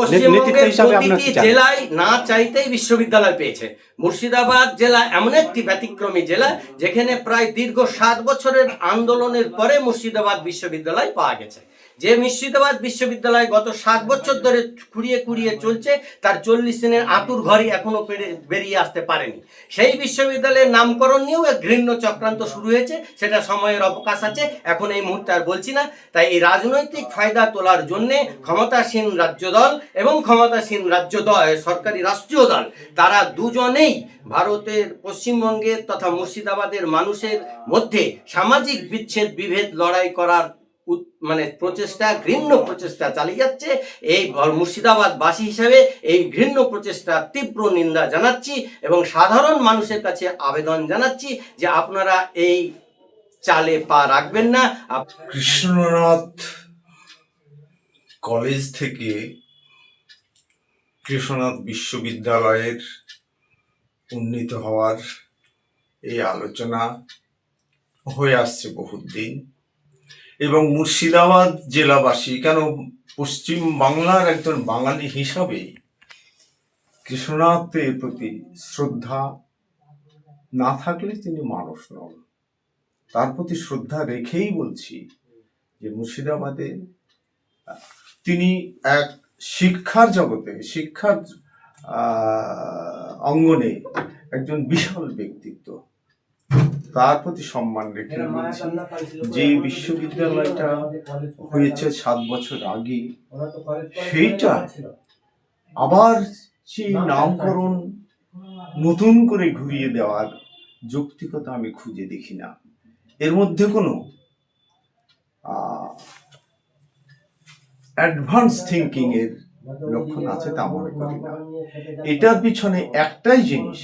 পশ্চিমবঙ্গের প্রতিটি জেলায় না চাইতেই বিশ্ববিদ্যালয় পেয়েছে। মুর্শিদাবাদ জেলা এমন একটি ব্যতিক্রমী জেলা যেখানে প্রায় দীর্ঘ সাত বছরের আন্দোলনের পরে মুর্শিদাবাদ বিশ্ববিদ্যালয় পাওয়া গেছে। যে মুর্শিদাবাদ বিশ্ববিদ্যালয় গত সাত বছর ধরে কুড়িয়ে কুড়িয়ে চলছে, তার চল্লিশ দিনের আতুর ঘরই এখনও বেরিয়ে আসতে পারেনি। সেই বিশ্ববিদ্যালয়ের নামকরণ নিয়েও এক ঘৃণ্য চক্রান্ত শুরু হয়েছে, সেটা সময়ের অবকাশ আছে, এখন এই মুহূর্তে আর বলছি না। তাই এই রাজনৈতিক ফায়দা তোলার জন্যে ক্ষমতাসীন রাজ্য দল এবং ক্ষমতাসীন রাজ্য দল সরকারি রাষ্ট্রীয় দল, তারা দুজনেই ভারতের পশ্চিমবঙ্গের তথা মুর্শিদাবাদের মানুষের মধ্যে সামাজিক বিচ্ছেদ বিভেদ লড়াই করার মানে প্রচেষ্টা, ঘৃণ্য প্রচেষ্টা চালিয়ে যাচ্ছে। এই মুর্শিদাবাদবাসী হিসাবে এই ঘৃণ্য প্রচেষ্টা তীব্র নিন্দা জানাচ্ছি এবং সাধারণ মানুষের কাছে আবেদন জানাচ্ছি যে আপনারা এই চালে পা রাখবেন না। কৃষ্ণনাথ কলেজ থেকে কৃষ্ণনাথ বিশ্ববিদ্যালয়ের উন্নীত হওয়ার এই আলোচনা হয়ে আসছে বহুত দিন এবং মুর্শিদাবাদ জেলাবাসী, কেন পশ্চিম বাংলার একজন বাঙালি হিসাবে কৃষ্ণনাথের প্রতি শ্রদ্ধা না থাকলে তিনি মানুষ নন। তার প্রতি শ্রদ্ধা রেখেই বলছি যে মুর্শিদাবাদে, তিনি এক শিক্ষার জগতে, শিক্ষার অঙ্গনে একজন বিশাল ব্যক্তিত্ব। তার প্রতি সম্মান রেখে যে বিশ্ববিদ্যালয়টা হয়েছে সাত বছর আগে সেইটা আবার সেই নামকরণ নতুন করে ঘুরিয়ে দেওয়ার যৌক্তিকতা আমি খুঁজে দেখি না। এর মধ্যে কোনো অ্যাডভান্স থিঙ্কিং এর লক্ষণ আছে তা মনে করি না। এটার পিছনে একটাই জিনিস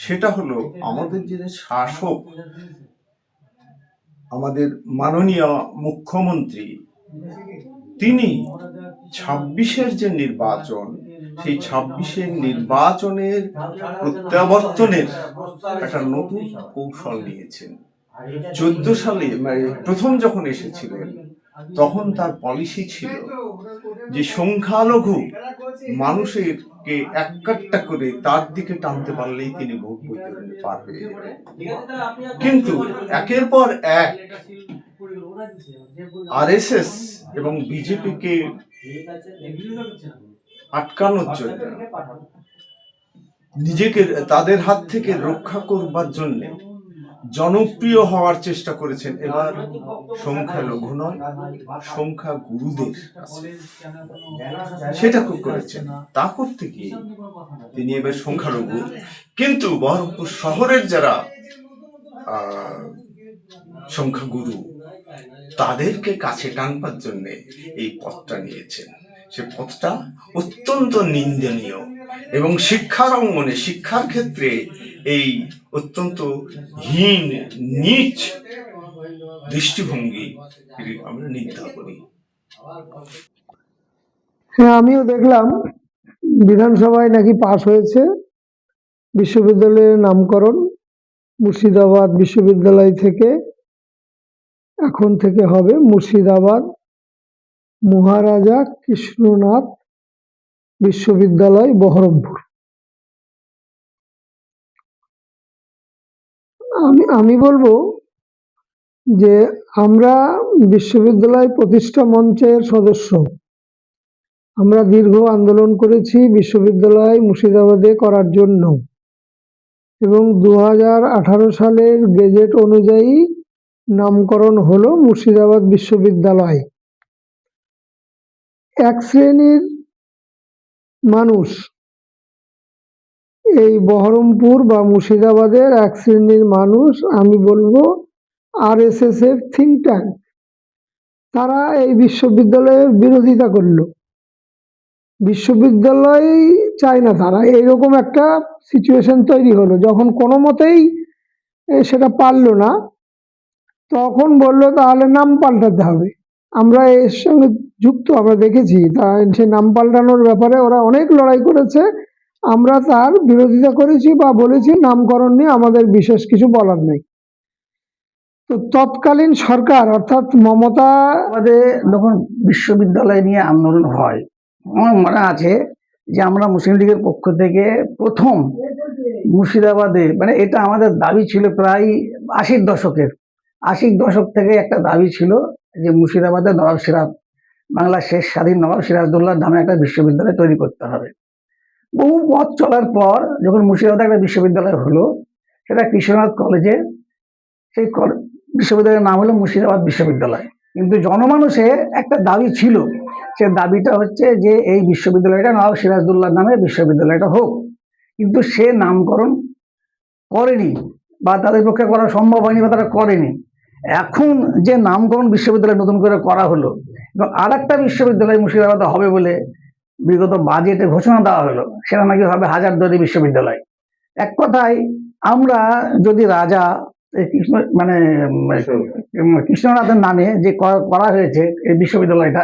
সেটা হলো আমাদের যে শাসক আমাদের মাননীয় মুখ্যমন্ত্রী তিনি ছাব্বিশের যে নির্বাচন সেই ছাব্বিশের নির্বাচনের প্রত্যাবর্তনের একটা নতুন কৌশল নিয়েছেন। চোদ্দ সালে মানে প্রথম যখন এসেছিলেন তখন তার পলিসি ছিল যে সংখ্যালঘু মানুষের কে এক কাট্টা করে তার দিকে টানতে পারলেই তিনি ভোট বৈতরণে পার হয়ে যাবেন। কিন্তু একের পর এক আরএসএস এবং বিজেপিকে আটকানোর জন্য নিজেকে তাদের হাত থেকে রক্ষা করবার জন্য জনপ্রিয় হওয়ার চেষ্টা করেছেন এবার সংখ্যা লঘু নয় সংখ্যা গুরুদের সেটা খুব করেছেন। তা করতে গিয়ে তিনি এবার সংখ্যালঘু। কিন্তু বহরমপুর শহরের যারা আহ, সংখ্যাগুরু তাদেরকে কাছে টানবার জন্য এই পথটা নিয়েছেন। সে পথটা অত্যন্ত নিন্দনীয় এবং শিক্ষার অঙ্গনে শিক্ষার ক্ষেত্রে এই অত্যন্ত হীন, নিচ দৃষ্টিভঙ্গি আমরা নিন্দা করি। হ্যাঁ আমিও দেখলাম বিধানসভায় নাকি পাশ হয়েছে বিশ্ববিদ্যালয়ের নামকরণ, মুর্শিদাবাদ বিশ্ববিদ্যালয় থেকে, এখন থেকে হবে মুর্শিদাবাদ মহারাজা কৃষ্ণনাথ বিশ্ববিদ্যালয় বহরমপুর। আমি আমি বলব যে আমরা বিশ্ববিদ্যালয় প্রতিষ্ঠা মঞ্চের সদস্য। আমরা দীর্ঘ আন্দোলন করেছি বিশ্ববিদ্যালয় মুর্শিদাবাদে করার জন্য। এবং দু সালের গেজেট অনুযায়ী নামকরণ হলো মুর্শিদাবাদ বিশ্ববিদ্যালয়। এক শ্রেণির মানুষ। এই বহরমপুর বা মুর্শিদাবাদের এক শ্রেণির মানুষ, আমি বলব আর এস এস এর থিঙ্ক ট্যাঙ্ক তারা এই বিশ্ববিদ্যালয়ের বিরোধিতা করল। বিশ্ববিদ্যালয় চায় না তারা। এইরকম একটা সিচুয়েশন তৈরি হলো। যখন কোনো মতেই সেটা পারল না, তখন বলল তাহলে নাম পাল্টাতে হবে। আমরা এর সঙ্গে যুক্ত, আমরা দেখেছি তা সে নাম পাল্টানোর ব্যাপারে ওরা অনেক লড়াই করেছে। আমরা তার বিরোধিতা করেছি বা বলেছি, নামকরণ নিয়ে আমাদের বিশেষ কিছু বলার নেই। তো তৎকালীন সরকার, অর্থাৎ মমতা আমাদের যখন বিশ্ববিদ্যালয় নিয়ে আন্দোলন হয়, আমার মনে আছে যে আমরা মুসলিম লীগের পক্ষ থেকে প্রথম মুর্শিদাবাদে মানে এটা আমাদের দাবি ছিল প্রায় আশির দশকের, আশির দশক থেকে একটা দাবি ছিল যে মুর্শিদাবাদে নবাব সিরাজ, বাংলার শেষ স্বাধীন নবাব সিরাজদৌল্লার নামে একটা বিশ্ববিদ্যালয় তৈরি করতে হবে। বহু পথ চলার পর যখন মুর্শিদাবাদে একটা বিশ্ববিদ্যালয় হলো, সেটা কৃষ্ণনাথ কলেজে, সেই বিশ্ববিদ্যালয়ের নাম হলো মুর্শিদাবাদ বিশ্ববিদ্যালয়। কিন্তু জনমানুষের একটা দাবি ছিল, সে দাবিটা হচ্ছে যে এই বিশ্ববিদ্যালয়টা নবাব সিরাজদৌল্লার নামে বিশ্ববিদ্যালয়টা হোক। কিন্তু সে নামকরণ করেনি বা তাদের পক্ষে করা সম্ভব হয়নি বা তারা করেনি। এখন যে নামকরণ বিশ্ববিদ্যালয় নতুন করে করা হলো, এবং আর একটা বিশ্ববিদ্যালয় মুর্শিদাবাদে হবে বলে বিগত বাজেটে ঘোষণা দেওয়া হলো, সেটা নাকি হবে হাজারদুয়ারি বিশ্ববিদ্যালয়। এক কথায়, আমরা যদি রাজা কৃষ্ণ মানে কৃষ্ণনাথের নামে যে করা হয়েছে এই বিশ্ববিদ্যালয়টা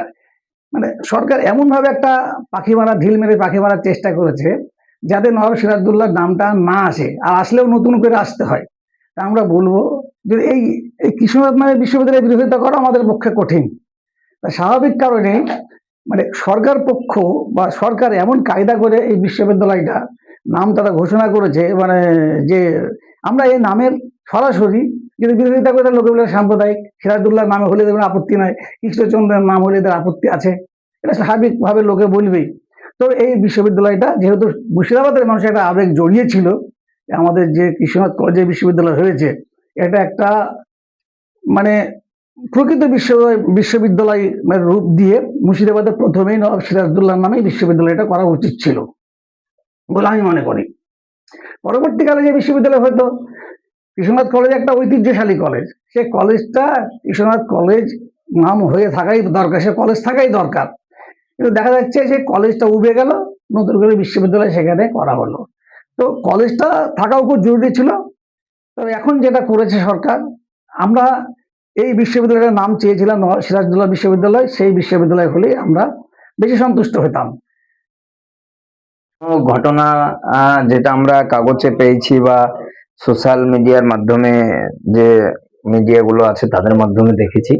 মানে সরকার এমন ভাবে একটা পাখি মারা, ঢিল মেরে পাখি মারার চেষ্টা করেছে, যাতে নবাব সিরাজদুল্লাহর নামটা না আসে, আর আসলেও নতুন করে আসতে হয়। তা আমরা বলব যে এই এই কৃষ্ণনাথ মানে বিশ্ববিদ্যালয়ের বিরোধিতা করা আমাদের পক্ষে কঠিন। স্বাভাবিক কারণে মানে সরকার পক্ষ বা সরকার এমন কায়দা করে এই বিশ্ববিদ্যালয়টা, নাম তারা ঘোষণা করেছে মানে যে আমরা এই নামের সরাসরি যদি বিরোধিতা করে লোকে বলে সাম্প্রদায়িক সিরাজদুল্লাহ নামে হলে দেবেন আপত্তি নাই, কৃষ্ণচন্দ্রের নাম হলে এদের আপত্তি আছে। এটা স্বাভাবিকভাবে লোকে বলবেই। তো এই বিশ্ববিদ্যালয়টা যেহেতু মুর্শিদাবাদের মানুষের একটা আবেগ জড়িয়ে ছিল, আমাদের যে কৃষ্ণনাথ কলেজে বিশ্ববিদ্যালয় হয়েছে এটা একটা মানে প্রকৃত বিশ্ব বিশ্ববিদ্যালয় মানে রূপ দিয়ে মুর্শিদাবাদের প্রথমেই নবাব সিরাজদুল্লাহ নামে বিশ্ববিদ্যালয়টা করা উচিত ছিল বলে আমি মনে করি। পরবর্তীকালে যে বিশ্ববিদ্যালয় হয়তো কৃষ্ণনাথ কলেজ একটা ঐতিহ্যশালী কলেজ। সে কলেজটা কৃষ্ণনাথ কলেজ নাম হয়ে থাকাই দরকার, সে কলেজ থাকাই দরকার। কিন্তু দেখা যাচ্ছে যে কলেজটা উবে গেল, নতুন করে বিশ্ববিদ্যালয় সেখানে করা হলো। তো কলেজটা থাকাও খুব জরুরি ছিল তবে এখন যেটা করেছে সরকার, আমরা এই বিশ্ববিদ্যালয়ের নাম চেয়েছিলাম সিরাজদুল্লাহ বিশ্ববিদ্যালয়, সেই বিশ্ববিদ্যালয় হলেই আমরা বেশি সন্তুষ্ট হতাম। ঘটনা যেটা আমরা কাগজে পেয়েছি বা সোশ্যাল মিডিয়ার মাধ্যমে যে মিডিয়াগুলো আছে তাদের মাধ্যমে দেখেছি।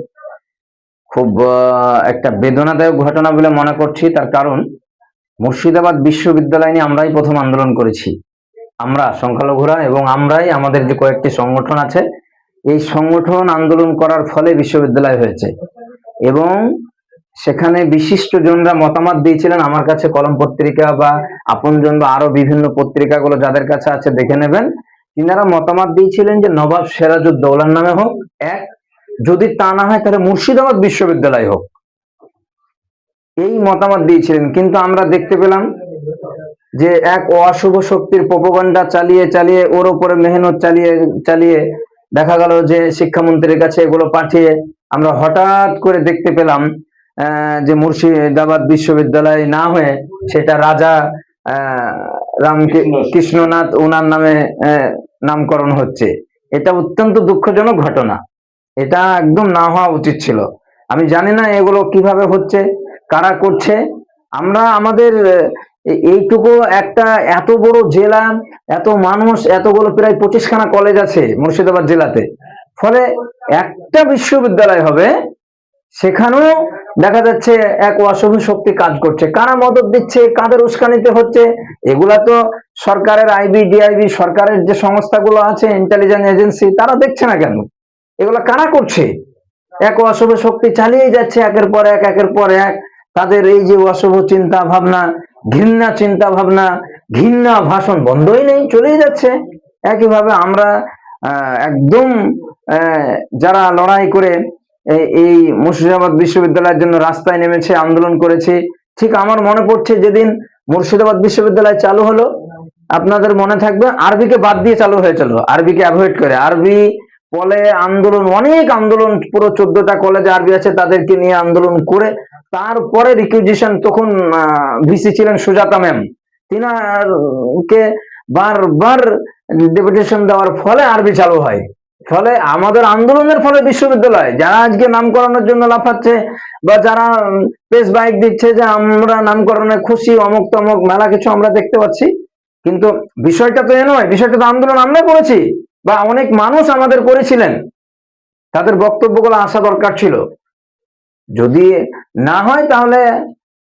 খুব একটা বেদনাদায়ক ঘটনা বলে মনে করছি, তার কারণ মুর্শিদাবাদ বিশ্ববিদ্যালয় নিয়ে আমরাই প্রথম আন্দোলন করেছি। আমরা সংখ্যালঘুরা এবং আমরাই আমাদের যে কয়েকটি সংগঠন আছে, এই সংগঠন আন্দোলন করার ফলে বিশ্ববিদ্যালয় হয়েছে। এবং সেখানে বিশিষ্ট জনরা মতামত দিয়েছিলেন, আমার কাছে কলম পত্রিকা বা আপনজন বা আরও বিভিন্ন পত্রিকাগুলো যাদের কাছে আছে দেখে নেবেন। তিনারা মতামত দিয়েছিলেন যে নবাব সিরাজউদ্দৌলার নামে হোক, এক, যদি তা না হয় তাহলে মুর্শিদাবাদ বিশ্ববিদ্যালয় হোক। এই মতামত দিয়েছিলেন, কিন্তু আমরা দেখতে পেলাম যে এক অশুভ শক্তির প্রপগণ্ডা চালিয়ে চালিয়ে ওর ওপরে মেহনত চালিয়ে চালিয়ে দেখা গেল যে শিক্ষামন্ত্রীর কাছে এগুলো পাঠিয়ে আমরা হঠাৎ করে দেখতে পেলাম যে মুর্শিদাবাদ বিশ্ববিদ্যালয় না হয়ে সেটা রাজা রাম কৃষ্ণনাথ। ওনার নামে নামকরণ হচ্ছে। এটা অত্যন্ত দুঃখজনক ঘটনা। এটা একদম না হওয়া উচিত ছিল। আমি জানি না এগুলো কীভাবে হচ্ছে কারা করছে। আমরা আমাদের এইটুকু একটা এত বড় জেলা, এত মানুষ, এতগুলো প্রায় পঁচিশখানা কলেজ আছে মুর্শিদাবাদ জেলাতে। ফলে একটা বিশ্ববিদ্যালয় হবে, সেখানেও দেখা যাচ্ছে এক অশুভ শক্তি কাজ করছে। কারা মদত দিচ্ছে, কাদের উস্কানিতে হচ্ছে, এগুলা তো সরকারের আইবি, ডিআইবি, সরকারের যে সংস্থাগুলো আছে ইন্টেলিজেন্স এজেন্সি তারা দেখছে না কেন? এগুলা কারা করছে? এক অশুভ শক্তি চালিয়ে যাচ্ছে, একের পর এক, একের পর এক। তাদের এই যে অশুভ চিন্তা ভাবনা ঘৃণা চিন্তা ভাবনা ঘৃণা ভাষণ বন্ধই নেই, চলেই যাচ্ছে। একইভাবে আমরা একদম যারা লড়াই করে এই মুর্শিদাবাদ বিশ্ববিদ্যালয়ের জন্য রাস্তায় নেমেছে, আন্দোলন করেছে, ঠিক আমার মনে পড়ছে যেদিন মুর্শিদাবাদ বিশ্ববিদ্যালয় চালু হলো, আপনাদের মনে থাকবে, আরবিকে বাদ দিয়ে চালু হয়েছিল, আরবিকে অ্যাভয়েড করে, আরবি বলে আন্দোলন, অনেক আন্দোলন, পুরো চোদ্দটা কলেজে আরবি আছে, তাদেরকে নিয়ে আন্দোলন করে তারপরে রিকুইজিশন তখন ভিসি ছিলেন সুজাতা ম্যাম তিনারকে বারবার ডেপুটেশন দেওয়ার ফলে আরবি চালু হয়। ফলে আমাদের আন্দোলনের ফলে বিশ্ববিদ্যালয়, যারা আজকে নামকরণের জন্য লাফাচ্ছে বা যারা পেস বাইক দিচ্ছে যে আমরা নামকরণে খুশি, অমুক তমুক, মেলা কিছু আমরা দেখতে পাচ্ছি। কিন্তু বিষয়টা তো এ নয়, বিষয়টা তো আন্দোলন আমরা করেছি। বা অনেক মানুষ আমাদের করেছিলেন। তাদের বক্তব্যগুলো আসা দরকার ছিল। যদি না হয় তাহলে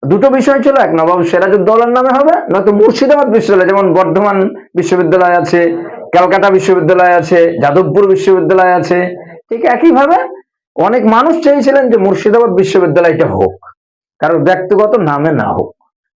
দুটো বিষয় ছিল। এক, নবাব সিরাজউদ্দৌলার নামে হবে, নয়তো মুর্শিদাবাদ বিশ্ববিদ্যালয়, যেমন বর্ধমান বিশ্ববিদ্যালয় আছে, ক্যালকাটা বিশ্ববিদ্যালয় আছে, যাদবপুর বিশ্ববিদ্যালয় আছে। ঠিক একইভাবে অনেক মানুষ চেয়েছিলেন যে মুর্শিদাবাদ বিশ্ববিদ্যালয়টা হোক। কারোর ব্যক্তিগত নামে না হোক।